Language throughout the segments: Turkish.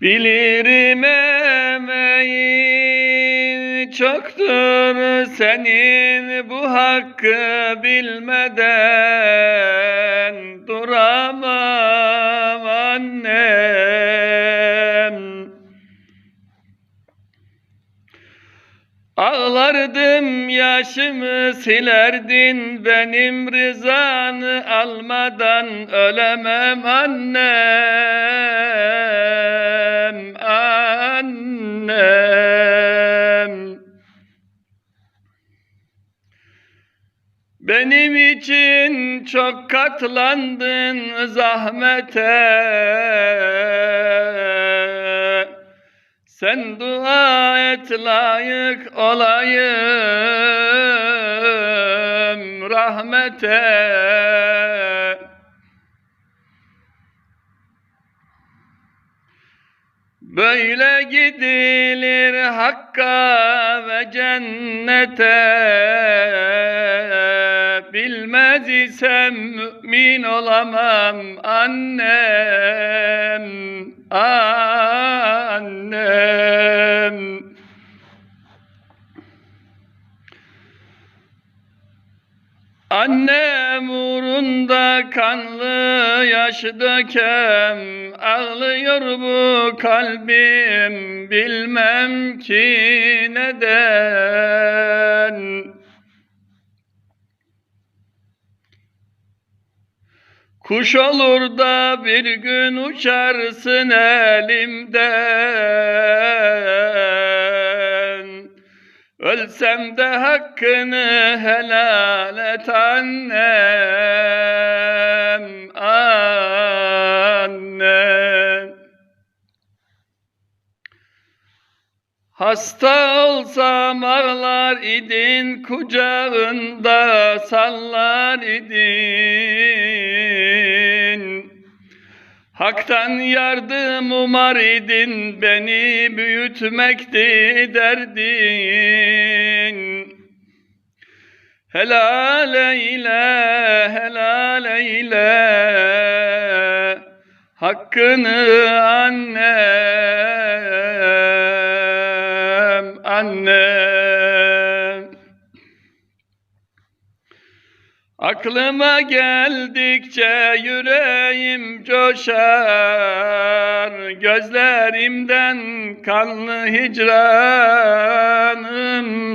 Bilirim emeğin çoktur senin bu hakkı bilmeden yaşımı silerdin benim rızanı almadan ölemem annem annem. Benim için çok katlandın zahmete sen dua et layık olayım rahmete. Böyle gidilir Hakk'a ve cennete Bilmez isem mümin olamam annem Annem. Annem uğrunda kanlı yaş dökem Ağlıyor bu kalbim bilmem ki neden Kuş olur da bir gün uçarsın elimden Ölsem de hakkını helal et annem, annem. Hasta olsam ağlar idin, kucağında sallar idin. Hak'tan yardım umar idin, beni büyütmekti derdin. Helal eyle, helal eyle, hakkını annem, Aklıma geldikçe yüreğim coşar Gözlerimden kanlı hicranım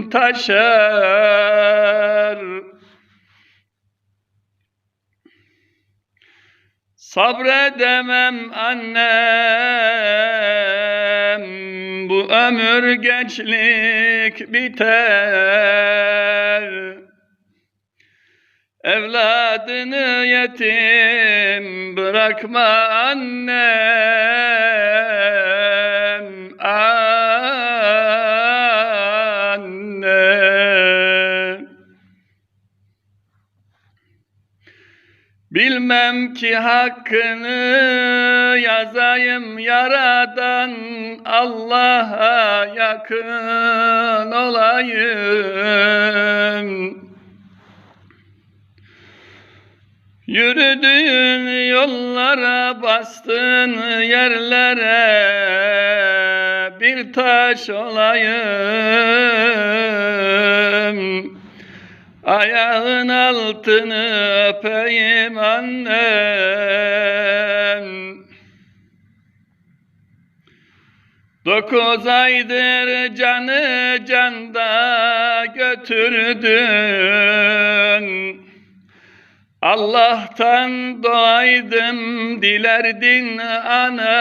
taşar. Sabredemem annem Bu ömür gençlik biter Evladını yetim bırakma annem annem. Bilmem ki hakkını yazayım yaradan Allah'a yakın olayım Yürüdüğün yollara bastığın yerlere. Bir taş olayım. Ayağın altını öpeyim annem. Dokuz aydır canı canda götürdün Allah'tan doğaydım dilerdin anam.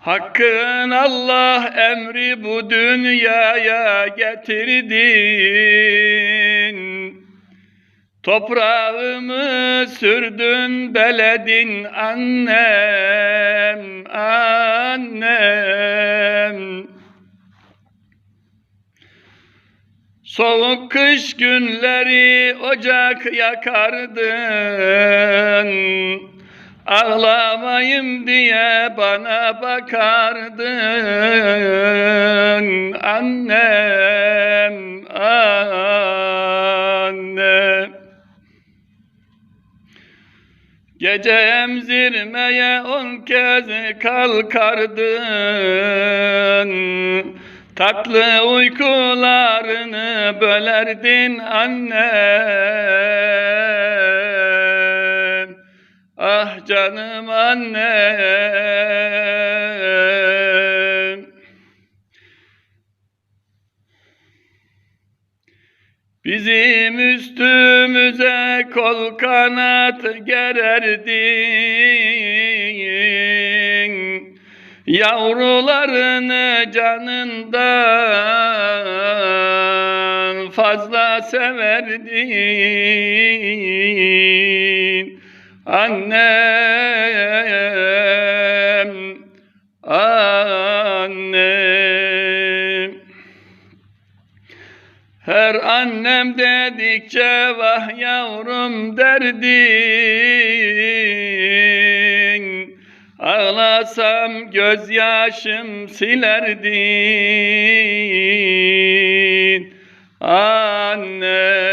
Hakkın Allah emri bu dünyaya getirdin. Toprağımı sürdün beledin annem annem Soğuk kış günleri ocak yakardın. Ağlamayım diye bana bakardın. Annem, annem. Gece emzirmeye on kez kalkardın Tatlı uykularını bölerdin annem Ah canım annem Bizim üstümüze kol kanat gererdin Yavrularını canından fazla severdin. Annem, annem. Her annem dedikçe vah yavrum derdin Ağlasam gözyaşım silerdin Annem